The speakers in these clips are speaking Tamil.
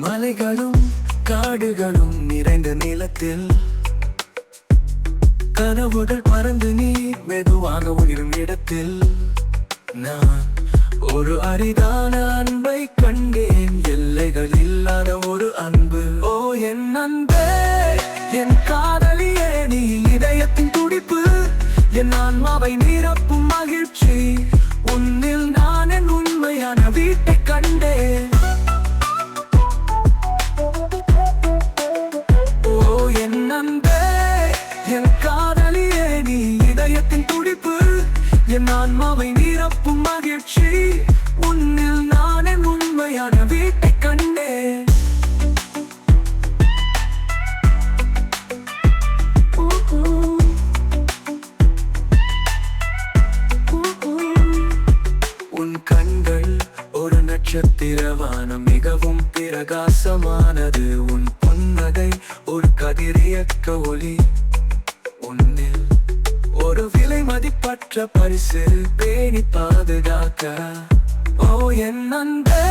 மலைகளும் காடுகளும் நிறைந்த நிலத்தில். கனவுகள் பறந்து நீ மெதுவாக உயிரும் இடத்தில். நான் ஒரு அரிதான அன்பை கண்டேன். எல்லைகள் இல்லாத ஒரு அன்பு. ஓ என் அன்பே என் காதலியே நீ இதயத்தின் துடிப்பு. என் என் ஆன்மாவை நிரப்பும் மகிழ்ச்சி. உன்னில் நானே உண்மையான வீட்டை கண்டேன். உன் கண்கள் ஒரு நட்சத்திர வானம் மிகவும் பிரகாசமானது. உன் புன்னகை ஒரு கதிரியக்க ஒளி. மதிப்பற்ற பரிசு பேணி பாதுகாக்க. ஓ என் அன்பே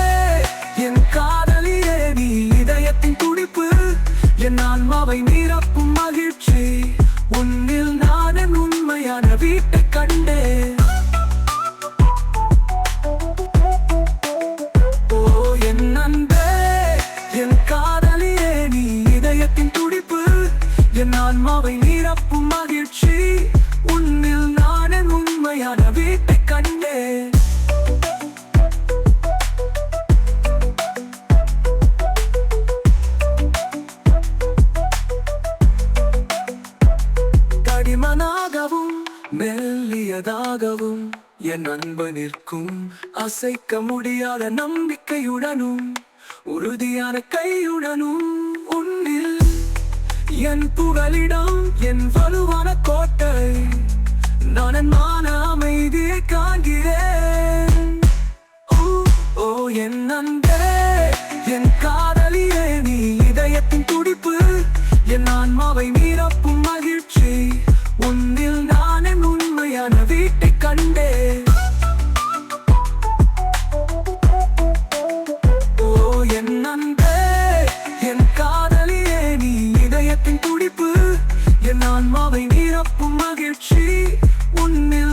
மெல்லியதாகவும் என் அன்பு நிற்கும். அசைக்க முடியாத நம்பிக்கையுடனும் உறுதியான கையுடனும் உன்னில் என் புகலிடம் என் வலுவான கோட்டை நான் மான அமைதியை காண்கிறேன். ஓ, ஓ என் அன்பே. உன்னில்